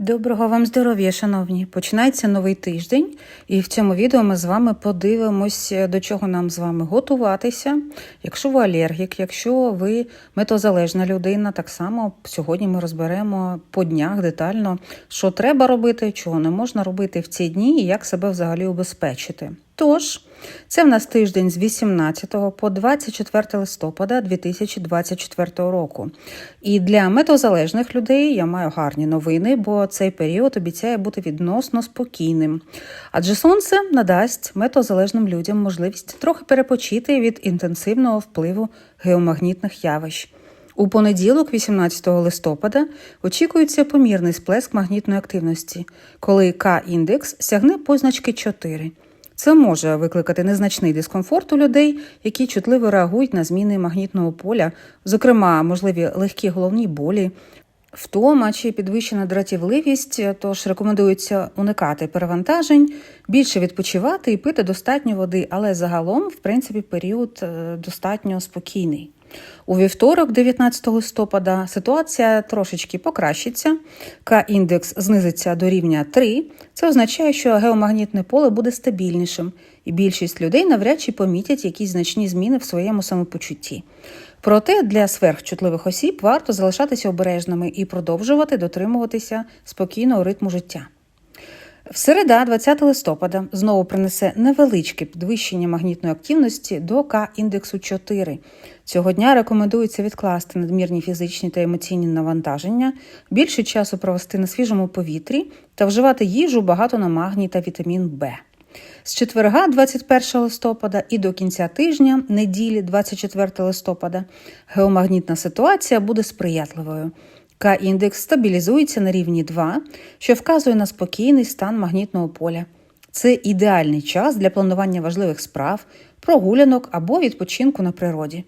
Доброго вам здоров'я, шановні! Починається новий тиждень, і в цьому відео ми з вами подивимось, до чого нам з вами готуватися. Якщо ви алергік, якщо ви метозалежна людина, так само сьогодні ми розберемо по днях детально, що треба робити, чого не можна робити в ці дні і як себе взагалі убезпечити. Тож, це в нас тиждень з 18 по 24 листопада 2024 року. І для метозалежних людей я маю гарні новини, бо цей період обіцяє бути відносно спокійним. Адже сонце надасть метозалежним людям можливість трохи перепочити від інтенсивного впливу геомагнітних явищ. У понеділок, 18 листопада, очікується помірний сплеск магнітної активності, коли К-індекс сягне позначки 4. Це може викликати незначний дискомфорт у людей, які чутливо реагують на зміни магнітного поля, зокрема, можливі легкі головні болі, втома чи підвищена дратівливість, тож рекомендується уникати перевантажень, більше відпочивати і пити достатньо води, але загалом, в принципі, період е, достатньо спокійний. У вівторок, 19 листопада, ситуація трошечки покращиться. К-індекс знизиться до рівня 3. Це означає, що геомагнітне поле буде стабільнішим, і більшість людей навряд чи помітять якісь значні зміни в своєму самопочутті. Проте для сверхчутливих осіб варто залишатися обережними і продовжувати дотримуватися спокійного ритму життя. В середа, 20 листопада, знову принесе невеличке підвищення магнітної активності до К-індексу 4. Цього дня рекомендується відкласти надмірні фізичні та емоційні навантаження, більше часу провести на свіжому повітрі та вживати їжу багато на магній та вітамін Б. З четверга, 21 листопада, і до кінця тижня, неділі, 24 листопада, геомагнітна ситуація буде сприятливою. К-індекс стабілізується на рівні 2, що вказує на спокійний стан магнітного поля. Це ідеальний час для планування важливих справ, прогулянок або відпочинку на природі.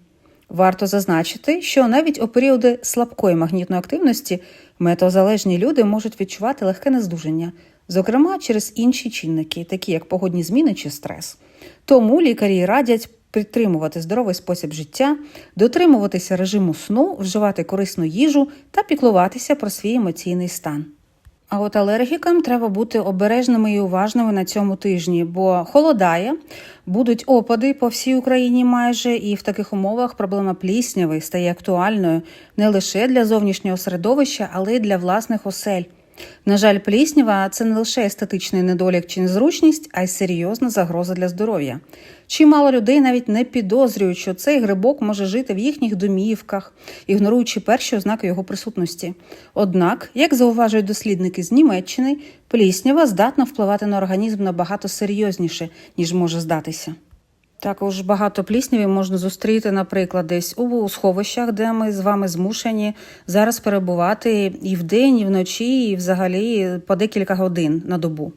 Варто зазначити, що навіть у періоди слабкої магнітної активності метеозалежні люди можуть відчувати легке нездужання, зокрема через інші чинники, такі як погодні зміни чи стрес. Тому лікарі радять підтримувати здоровий спосіб життя, дотримуватися режиму сну, вживати корисну їжу та піклуватися про свій емоційний стан. А от алергікам треба бути обережними і уважними на цьому тижні, бо холодає, будуть опади по всій Україні майже, і в таких умовах проблема плісняви стає актуальною не лише для зовнішнього середовища, але й для власних осель. На жаль, пліснява це не лише естетичний недолік чи незручність, а й серйозна загроза для здоров'я. Чимало людей навіть не підозрюють, що цей грибок може жити в їхніх домівках, ігноруючи перші ознаки його присутності. Однак, як зауважують дослідники з Німеччини, пліснява здатна впливати на організм набагато серйозніше, ніж може здатися. Також багато плісняві можна зустріти, наприклад, десь у сховищах, де ми з вами змушені зараз перебувати і вдень, і вночі, і взагалі по декілька годин на добу.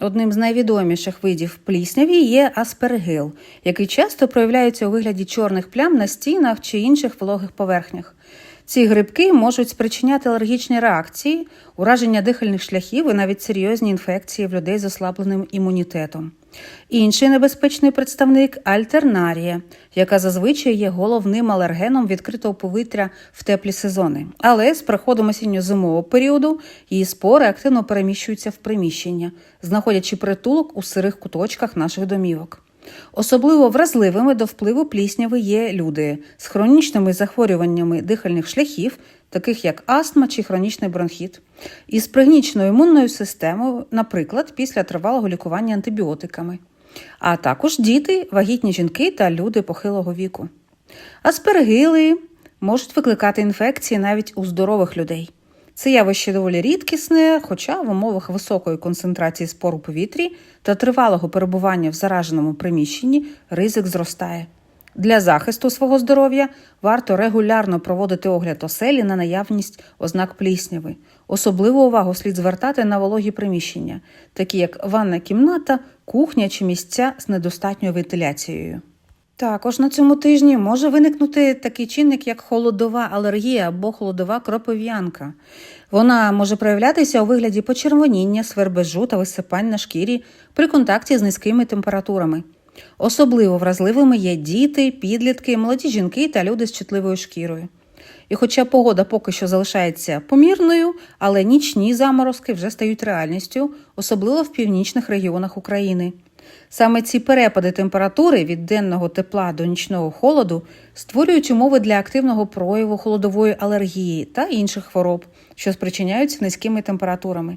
Одним з найвідоміших видів плісняві є аспергил, який часто проявляється у вигляді чорних плям на стінах чи інших вологих поверхнях. Ці грибки можуть спричиняти алергічні реакції, ураження дихальних шляхів і навіть серйозні інфекції в людей з ослабленим імунітетом. Інший небезпечний представник альтернарія, яка зазвичай є головним алергеном відкритого повітря в теплі сезони. Але з приходом осінньо-зимового періоду її спори активно переміщуються в приміщення, знаходячи притулок у сирих куточках наших домівок. Особливо вразливими до впливу плісняви є люди з хронічними захворюваннями дихальних шляхів, таких як астма чи хронічний бронхіт, і з пригніченою імунною системою, наприклад, після тривалого лікування антибіотиками, а також діти, вагітні жінки та люди похилого віку. Аспергили можуть викликати інфекції навіть у здорових людей. Це явище доволі рідкісне, хоча в умовах високої концентрації спор у повітрі та тривалого перебування в зараженому приміщенні ризик зростає. Для захисту свого здоров'я варто регулярно проводити огляд оселі на наявність ознак плісняви. Особливу увагу слід звертати на вологі приміщення, такі як ванна кімната, кухня чи місця з недостатньою вентиляцією. Також на цьому тижні може виникнути такий чинник, як холодова алергія або холодова кропив'янка. Вона може проявлятися у вигляді почервоніння, свербежу та висипань на шкірі при контакті з низькими температурами. Особливо вразливими є діти, підлітки, молоді жінки та люди з чутливою шкірою. І хоча погода поки що залишається помірною, але нічні заморозки вже стають реальністю, особливо в північних регіонах України. Саме ці перепади температури від денного тепла до нічного холоду створюють умови для активного прояву холодової алергії та інших хвороб, що спричиняються низькими температурами.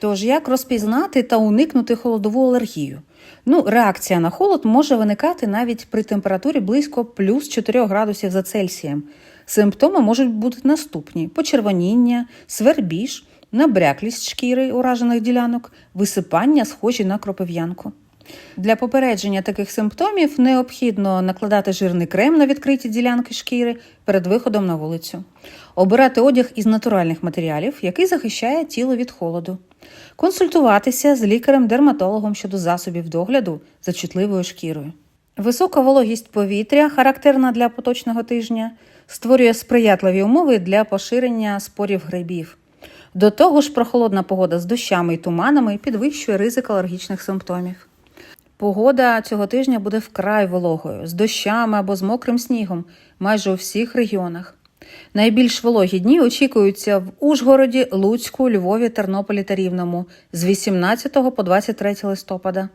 Тож, як розпізнати та уникнути холодову алергію? Ну, реакція на холод може виникати навіть при температурі близько плюс 4 градусів за Цельсієм. Симптоми можуть бути наступні: почервоніння, свербіж, набряклість шкіри уражених ділянок, висипання, схожі на кропив'янку. Для попередження таких симптомів необхідно накладати жирний крем на відкриті ділянки шкіри перед виходом на вулицю, обирати одяг із натуральних матеріалів, який захищає тіло від холоду, консультуватися з лікарем-дерматологом щодо засобів догляду за чутливою шкірою. Висока вологість повітря, характерна для поточного тижня, створює сприятливі умови для поширення спорів грибів. До того ж, прохолодна погода з дощами і туманами підвищує ризик алергічних симптомів. Погода цього тижня буде вкрай вологою, з дощами або з мокрим снігом майже у всіх регіонах. Найбільш вологі дні очікуються в Ужгороді, Луцьку, Львові, Тернополі та Рівному з 18 по 23 листопада.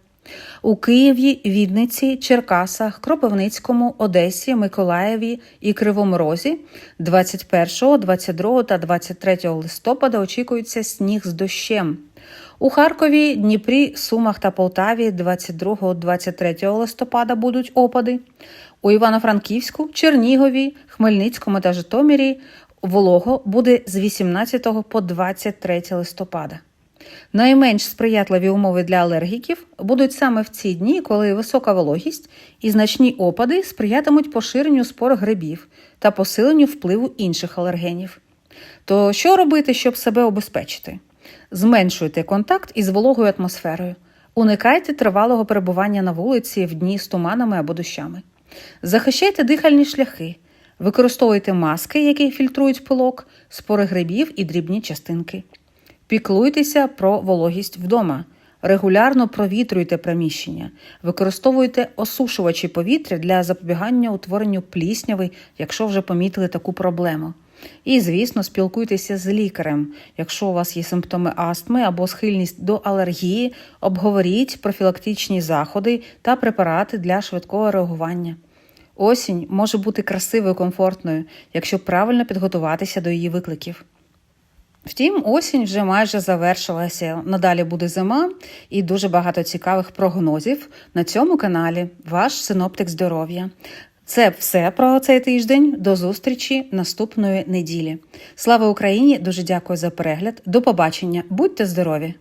У Києві, Відниці, Черкасах, Кропивницькому, Одесі, Миколаєві і Кривому Розі 21, 22 та 23 листопада очікується сніг з дощем. У Харкові, Дніпрі, Сумах та Полтаві 22-23 листопада будуть опади. У Івано-Франківську, Чернігові, Хмельницькому та Житомирі волого буде з 18 по 23 листопада. Найменш сприятливі умови для алергіків будуть саме в ці дні, коли висока вологість і значні опади сприятимуть поширенню спор грибів та посиленню впливу інших алергенів. То що робити, щоб себе обезпечити? Зменшуйте контакт із вологою атмосферою, уникайте тривалого перебування на вулиці в дні з туманами або дощами, захищайте дихальні шляхи, використовуйте маски, які фільтрують пилок, спори грибів і дрібні частинки. Піклуйтеся про вологість вдома. Регулярно провітрюйте приміщення, використовуйте осушувачі повітря для запобігання утворенню плісняви, якщо вже помітили таку проблему. І, звісно, спілкуйтеся з лікарем. Якщо у вас є симптоми астми або схильність до алергії, обговоріть профілактичні заходи та препарати для швидкого реагування. Осінь може бути красивою комфортною, якщо правильно підготуватися до її викликів. Втім, осінь вже майже завершилася. Надалі буде зима і дуже багато цікавих прогнозів на цьому каналі. Ваш синоптик здоров'я. Це все про цей тиждень. До зустрічі наступної неділі. Слава Україні! Дуже дякую за перегляд. До побачення. Будьте здорові!